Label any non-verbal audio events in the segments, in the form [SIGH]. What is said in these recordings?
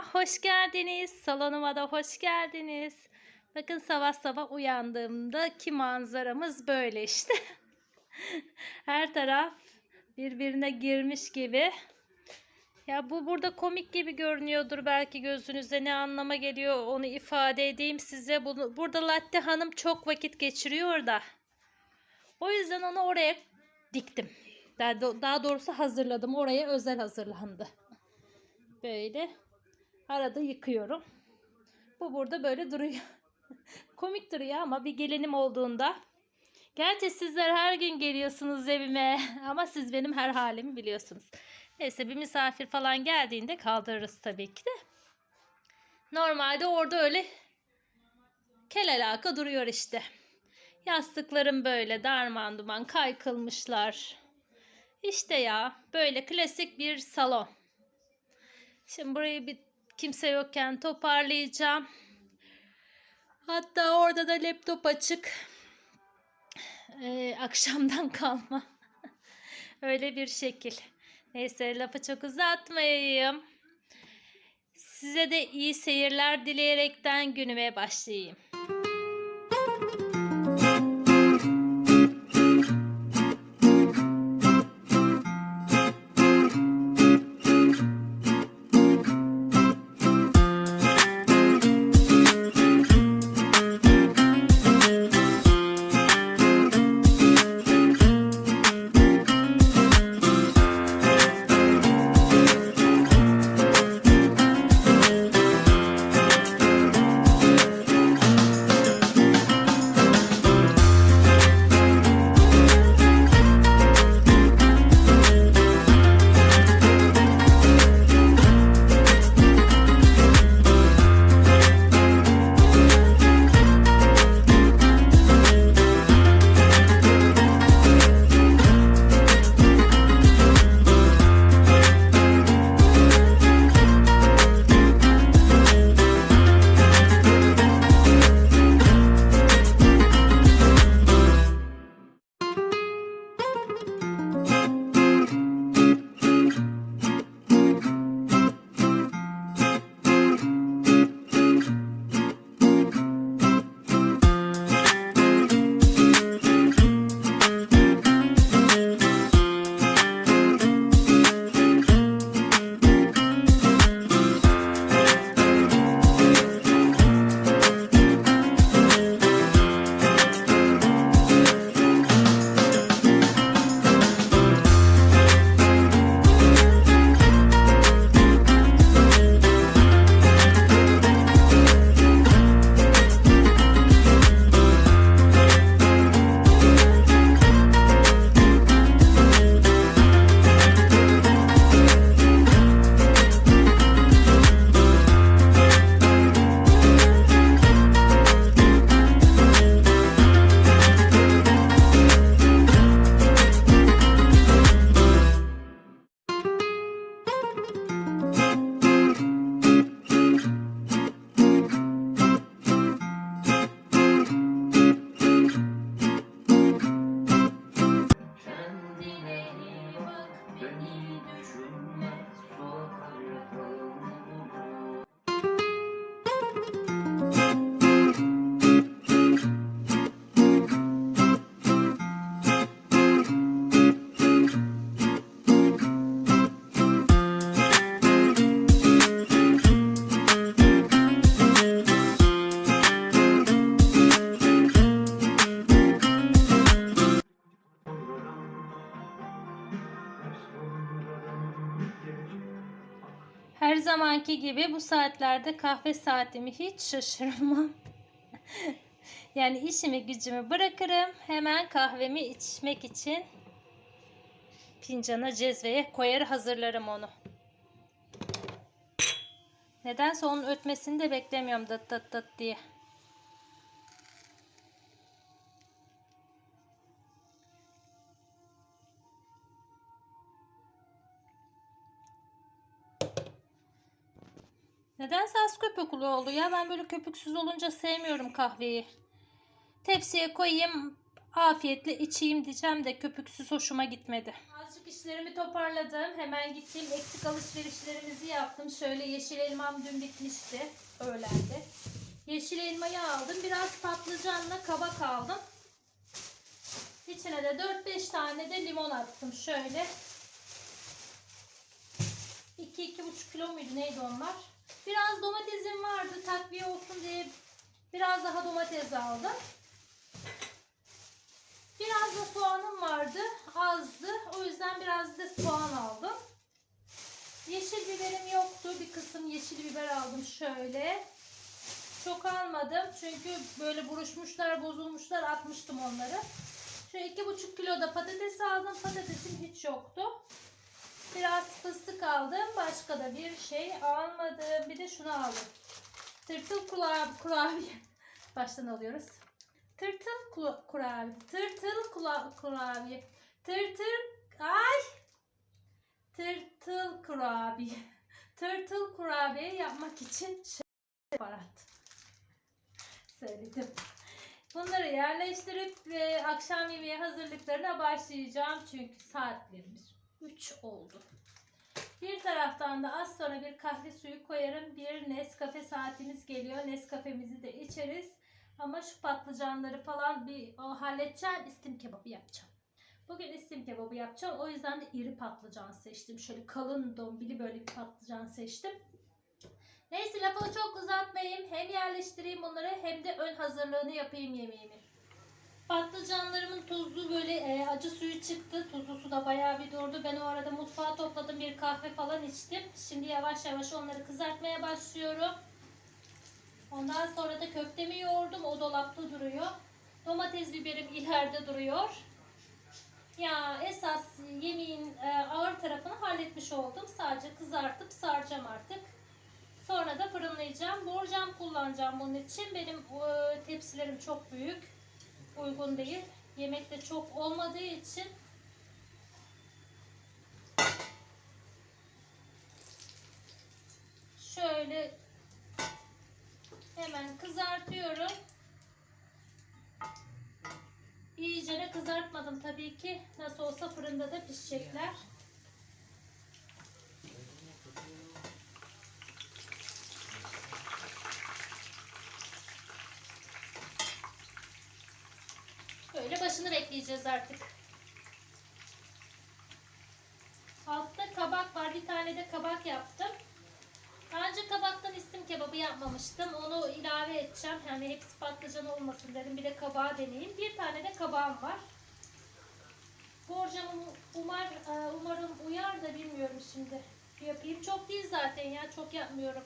Hoş geldiniz. Salonuma da hoş geldiniz. Bakın sabah sabah uyandığımdaki manzaramız böyle işte. [LAUGHS] Her taraf birbirine girmiş gibi. Ya bu burada komik gibi görünüyordur belki gözünüze ne anlama geliyor onu ifade edeyim size. Bunu, burada Latte Hanım çok vakit geçiriyor da. O yüzden onu oraya diktim. Daha, daha doğrusu hazırladım. Oraya özel hazırlandı. Böyle arada yıkıyorum. Bu burada böyle duruyor. [LAUGHS] Komik duruyor ama bir gelinim olduğunda. Gerçi sizler her gün geliyorsunuz evime [LAUGHS] ama siz benim her halimi biliyorsunuz. Neyse bir misafir falan geldiğinde kaldırırız tabii ki de. Normalde orada öyle kel alaka duruyor işte. Yastıklarım böyle darman duman kaykılmışlar. İşte ya böyle klasik bir salon. Şimdi burayı bir kimse yokken toparlayacağım. Hatta orada da laptop açık. Ee, akşamdan [LAUGHS] kalma. Öyle bir şekil. Neyse lafı çok uzatmayayım. Size de iyi seyirler dileyerekten günüme başlayayım. Zamanki gibi bu saatlerde kahve saatimi hiç şaşırmam. [LAUGHS] yani işimi gücümü bırakırım. Hemen kahvemi içmek için fincana cezveye koyar hazırlarım onu. Nedense onun ötmesini de beklemiyorum dıt dıt dıt diye. Nedense az köpüklü oldu ya. Ben böyle köpüksüz olunca sevmiyorum kahveyi. Tepsiye koyayım. afiyetle içeyim diyeceğim de köpüksüz hoşuma gitmedi. Azıcık işlerimi toparladım. Hemen gittim eksik alışverişlerimizi yaptım. Şöyle yeşil elmam dün bitmişti öğlende. Yeşil elmayı aldım. Biraz patlıcanla kabak aldım. İçine de 4-5 tane de limon attım. Şöyle 2-2,5 kilo muydu neydi onlar? Biraz domatesim vardı takviye olsun diye biraz daha domates aldım. Biraz da soğanım vardı. Azdı. O yüzden biraz da soğan aldım. Yeşil biberim yoktu. Bir kısım yeşil biber aldım şöyle. Çok almadım. Çünkü böyle buruşmuşlar, bozulmuşlar. Atmıştım onları. Şöyle iki buçuk kilo da patates aldım. Patatesim hiç yoktu. Biraz fıstık aldım. Başka da bir şey almadım. Bir de şunu aldım. Tırtıl kulağı kurabiye. [LAUGHS] Baştan alıyoruz. Tırtıl kula- kurabiye. Tırtıl kula kurabiye. Tırtıl ay. Tırtıl kurabiye. [LAUGHS] Tırtıl kurabiye yapmak için şey baharat. Söyledim. Bunları yerleştirip ve akşam yemeği hazırlıklarına başlayacağım. Çünkü saatlerimiz 3 oldu. Bir taraftan da az sonra bir kahve suyu koyarım. Bir Nescafe saatimiz geliyor. Nescafe'mizi de içeriz. Ama şu patlıcanları falan bir o halledeceğim. İstim kebabı yapacağım. Bugün istim kebabı yapacağım. O yüzden de iri patlıcan seçtim. Şöyle kalın dombili böyle bir patlıcan seçtim. Neyse lafı çok uzatmayayım. Hem yerleştireyim bunları hem de ön hazırlığını yapayım yemeğimi. Patlıcanlarımın tuzlu böyle e, acı suyu çıktı. Tuzlu su da bayağı bir durdu. Ben o arada mutfağa topladım bir kahve falan içtim. Şimdi yavaş yavaş onları kızartmaya başlıyorum. Ondan sonra da köftemi yoğurdum. O dolapta duruyor. Domates biberim ileride duruyor. Ya esas yemeğin e, ağır tarafını halletmiş oldum. Sadece kızartıp saracağım artık. Sonra da fırınlayacağım. Borcam kullanacağım bunun için. Benim e, tepsilerim çok büyük. Uygun değil. Yemek de çok olmadığı için şöyle hemen kızartıyorum. İyicene kızartmadım tabii ki. Nasıl olsa fırında da pişecekler. Böyle başını bekleyeceğiz artık. Altta kabak var. Bir tane de kabak yaptım. Daha önce kabaktan istim kebabı yapmamıştım. Onu ilave edeceğim. Yani hepsi patlıcan olmasın dedim. Bir de kabağı deneyeyim. Bir tane de kabağım var. Borcam umar, e, umarım uyar da bilmiyorum şimdi. Yapayım. Çok değil zaten ya. Çok yapmıyorum.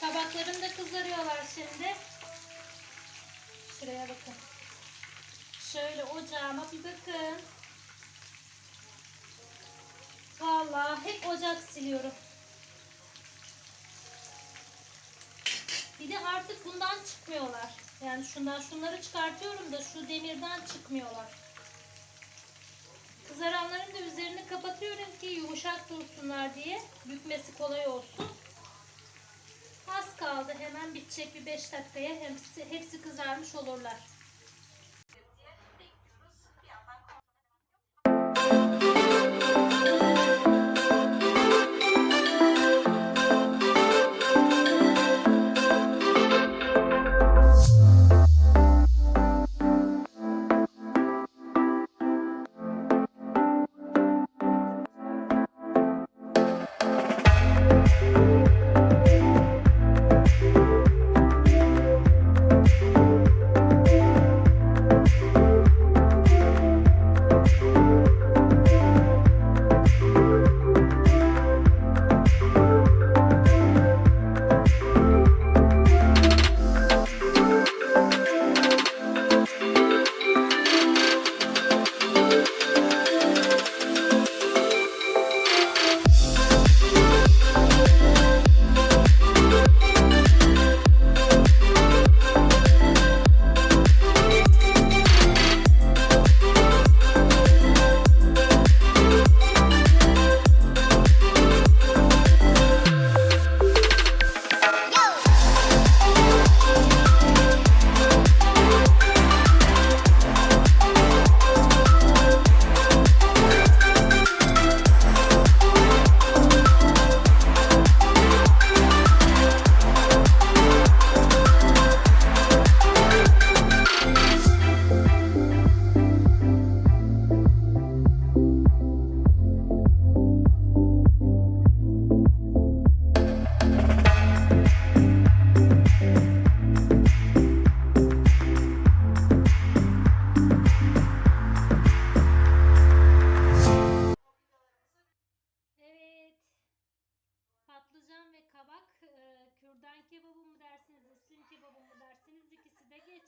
Kabaklarım da kızarıyorlar şimdi. Şuraya bakın. Şöyle ocağıma bir bakın. Vallahi hep ocak siliyorum. Bir de artık bundan çıkmıyorlar. Yani şundan şunları çıkartıyorum da şu demirden çıkmıyorlar. Kızaranların da üzerini kapatıyorum ki yumuşak dursunlar diye. Bükmesi kolay olsun. Az kaldı hemen bitecek bir 5 dakikaya hepsi, hepsi kızarmış olurlar.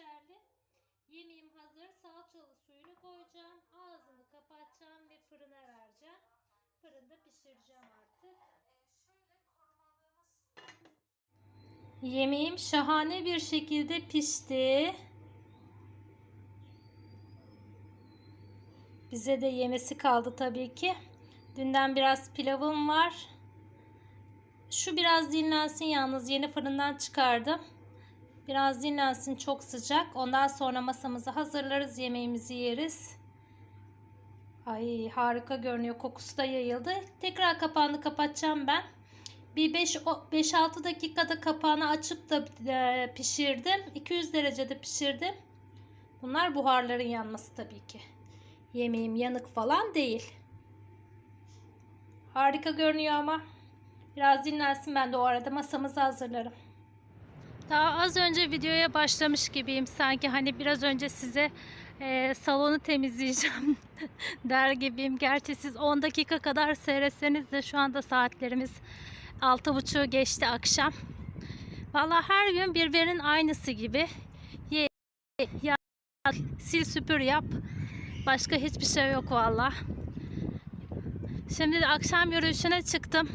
Geçerli. Yemeğim hazır. Salçalı suyunu koyacağım. Ağzını kapatacağım ve fırına vereceğim. Fırında pişireceğim artık. Yemeğim şahane bir şekilde pişti. Bize de yemesi kaldı tabii ki. Dünden biraz pilavım var. Şu biraz dinlensin yalnız yeni fırından çıkardım. Biraz dinlensin çok sıcak. Ondan sonra masamızı hazırlarız, yemeğimizi yeriz. Ay harika görünüyor. Kokusu da yayıldı. Tekrar kapağını kapatacağım ben. Bir 5-6 dakikada kapağını açıp da e, pişirdim. 200 derecede pişirdim. Bunlar buharların yanması tabii ki. Yemeğim yanık falan değil. Harika görünüyor ama. Biraz dinlensin ben de o arada masamızı hazırlarım. Daha az önce videoya başlamış gibiyim. Sanki hani biraz önce size e, salonu temizleyeceğim [LAUGHS] der gibiyim. Gerçi siz 10 dakika kadar seyretseniz de şu anda saatlerimiz 6.30'u geçti akşam. Valla her gün birbirinin aynısı gibi. Ye, ya, sil süpür yap. Başka hiçbir şey yok valla. Şimdi de akşam yürüyüşüne çıktım.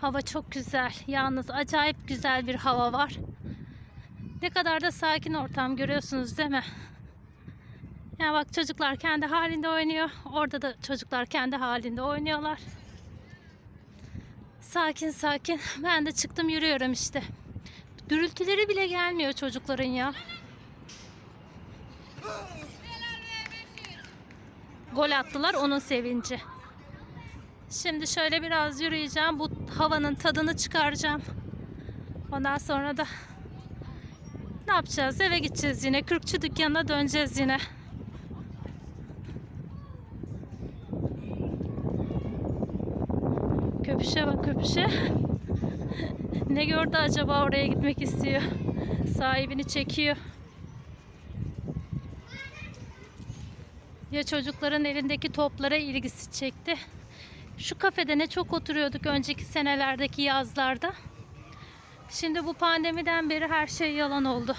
Hava çok güzel. Yalnız acayip güzel bir hava var. Ne kadar da sakin ortam görüyorsunuz değil mi? Ya bak çocuklar kendi halinde oynuyor. Orada da çocuklar kendi halinde oynuyorlar. Sakin sakin. Ben de çıktım yürüyorum işte. Gürültüleri bile gelmiyor çocukların ya. Gol attılar onun sevinci. Şimdi şöyle biraz yürüyeceğim. Bu havanın tadını çıkaracağım. Ondan sonra da ne yapacağız? Eve gideceğiz yine. Kürkçü dükkanına döneceğiz yine. Köpüşe bak köpüşe. [LAUGHS] ne gördü acaba oraya gitmek istiyor. Sahibini çekiyor. Ya çocukların elindeki toplara ilgisi çekti. Şu kafede ne çok oturuyorduk önceki senelerdeki yazlarda. Şimdi bu pandemiden beri her şey yalan oldu.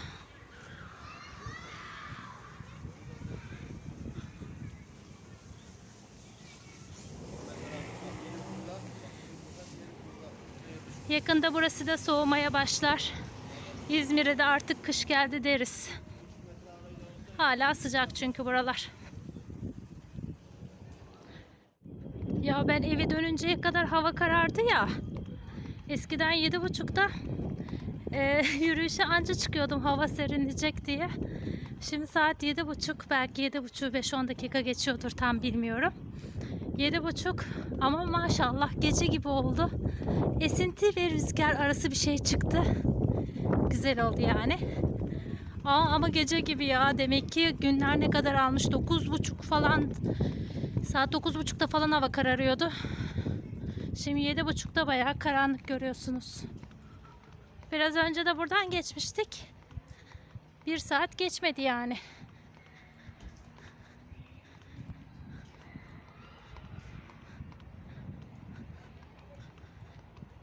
Yakında burası da soğumaya başlar. İzmir'e de artık kış geldi deriz. Hala sıcak çünkü buralar. Ya ben eve dönünceye kadar hava karardı ya. Eskiden yedi buçukta e, [LAUGHS] yürüyüşe anca çıkıyordum hava serinleyecek diye. Şimdi saat yedi buçuk belki yedi buçuk beş on dakika geçiyordur tam bilmiyorum. Yedi buçuk ama maşallah gece gibi oldu. Esinti ve rüzgar arası bir şey çıktı. Güzel oldu yani. Aa, ama gece gibi ya demek ki günler ne kadar almış dokuz buçuk falan saat dokuz buçukta falan hava kararıyordu. Şimdi yedi buçukta bayağı karanlık görüyorsunuz. Biraz önce de buradan geçmiştik. Bir saat geçmedi yani.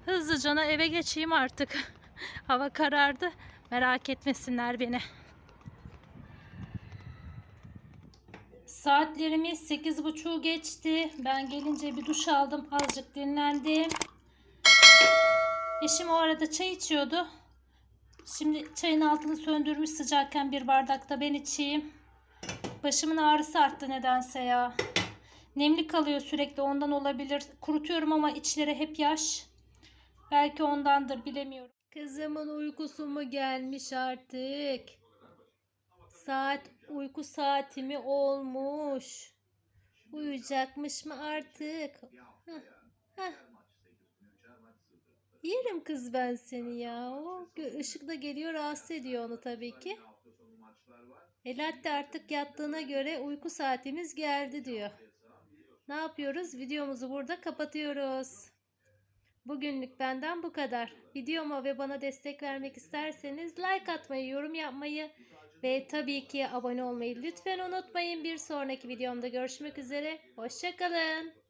Hızlıca eve geçeyim artık. [LAUGHS] Hava karardı. Merak etmesinler beni. Saatlerimiz 8.30 geçti. Ben gelince bir duş aldım. Azıcık dinlendim. Eşim o arada çay içiyordu. Şimdi çayın altını söndürmüş sıcakken bir bardakta ben içeyim. Başımın ağrısı arttı nedense ya. Nemli kalıyor sürekli ondan olabilir. Kurutuyorum ama içleri hep yaş. Belki ondandır bilemiyorum. Kızımın uykusu mu gelmiş artık? Saat uyku saatimi olmuş. Uyuyacakmış mı artık? Heh. Yerim kız ben seni ya. O ışık da geliyor rahatsız ediyor onu tabii ki. Elatte artık yattığına göre uyku saatimiz geldi diyor. Ne yapıyoruz? Videomuzu burada kapatıyoruz. Bugünlük benden bu kadar. Videoma ve bana destek vermek isterseniz like atmayı, yorum yapmayı ve tabii ki abone olmayı lütfen unutmayın. Bir sonraki videomda görüşmek üzere. Hoşçakalın.